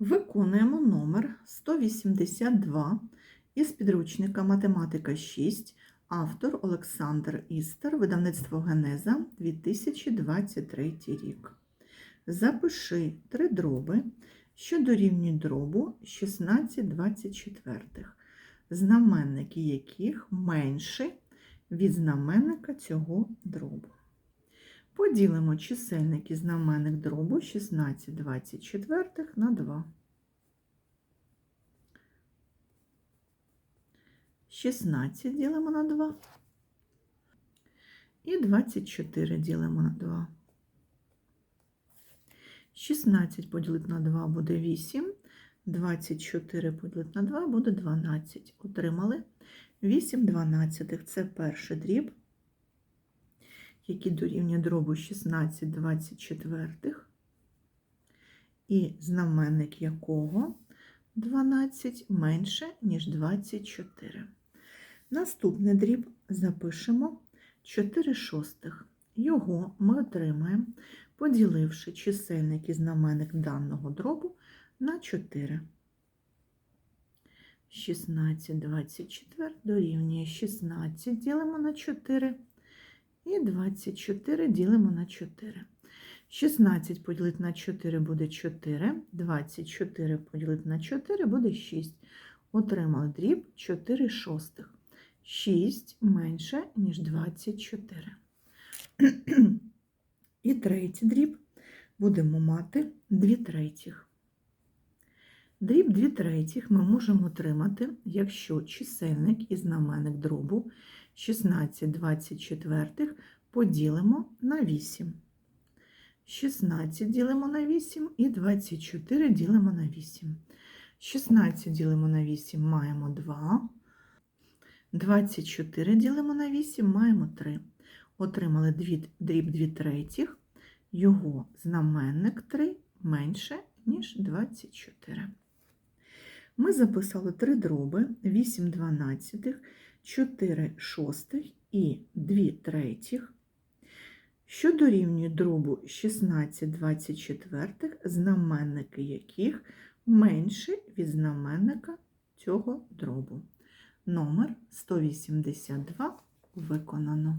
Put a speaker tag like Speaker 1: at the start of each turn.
Speaker 1: Виконуємо номер 182 із підручника Математика 6, автор Олександр Істер, видавництво Генеза 2023 рік. Запиши три дроби, що дорівнюють дробу 16 24, знаменники яких менші від знаменника цього дробу. Поділимо чисельник і знаменник дробу 16 24 на 2. 16 ділимо на 2. І 24 ділимо на 2. 16 поділити на 2 буде 8. 24 поділити на 2 буде 12. Отримали 8 дванадцятих. Це перший дріб які дорівнює дробу 16 24, і знаменник якого 12 менше, ніж 24. Наступний дріб запишемо 4 шостих. Його ми отримаємо, поділивши чисельник і знаменник даного дробу на 4. 16 24 дорівнює 16 ділимо на 4. І 24 ділимо на 4. 16 поділити на 4 буде 4, 24 поділити на 4 буде 6. Отримали дріб 4 шостих. 6 менше, ніж 24. І третій дріб будемо мати 2 третіх. Дріб 2 третіх ми можемо отримати, якщо чисельник і знаменник дробу 16 24 поділимо на 8. 16 ділимо на 8 і 24 ділимо на 8. 16 ділимо на 8 маємо 2. 24 ділимо на 8 маємо 3. Отримали дріб 2 третіх, його знаменник 3 менше, ніж 24. Ми записали три дроби 8 дванадцятих, 4 шостих і 2 третіх, що дорівнює дробу 16 24, знаменники яких менше від знаменника цього дробу. Номер 182 виконано.